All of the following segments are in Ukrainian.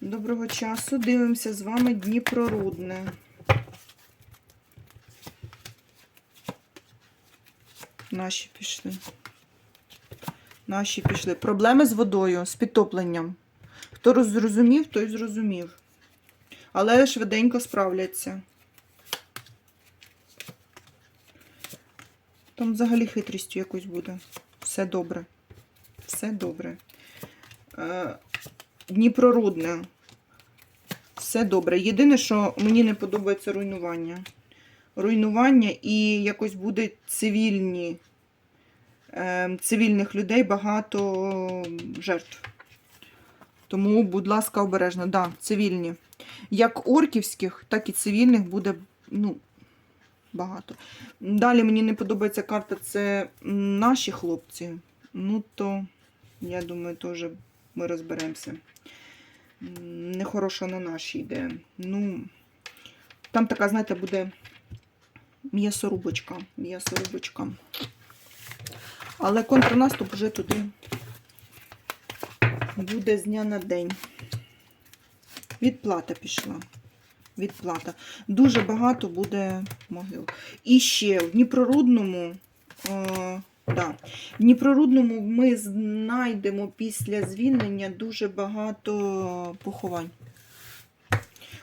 Доброго часу. Дивимося з вами Дніпрорудне. Наші пішли. Наші пішли. Проблеми з водою, з підтопленням. Хто зрозумів, той зрозумів. Але швиденько справляться. Там взагалі хитрістю якось буде. Все добре. Все добре. Дніпрорудне. Все добре. Єдине, що мені не подобається руйнування. Руйнування і якось буде цивільні. е, Цивільних людей багато жертв. Тому, будь ласка, обережно. Да, цивільні. Як орківських, так і цивільних буде ну, багато. Далі мені не подобається карта, це наші хлопці. Ну, то, я думаю, теж ми розберемося. Нехороша на нашій йде. Ну, там така, знаєте, буде м'ясорубочка. М'ясорубочка. Але контрнаступ вже туди буде з дня на день. Відплата пішла. Відплата. Дуже багато буде могил. І ще в Дніпрорудному. Да, в Дніпрорудному ми знайдемо після звільнення дуже багато поховань.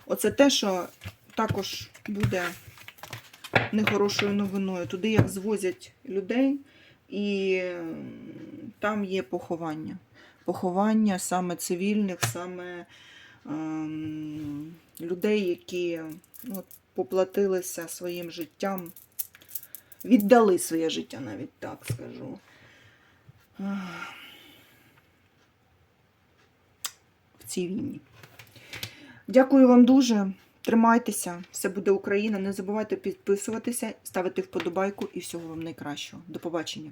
Оце те, що також буде нехорошою новиною. Туди як звозять людей, і там є поховання. Поховання саме цивільних, саме ем, людей, які ну, поплатилися своїм життям, віддали своє життя, навіть так скажу. В цій війні. Дякую вам дуже. Тримайтеся, все буде Україна. Не забувайте підписуватися, ставити вподобайку і всього вам найкращого. До побачення.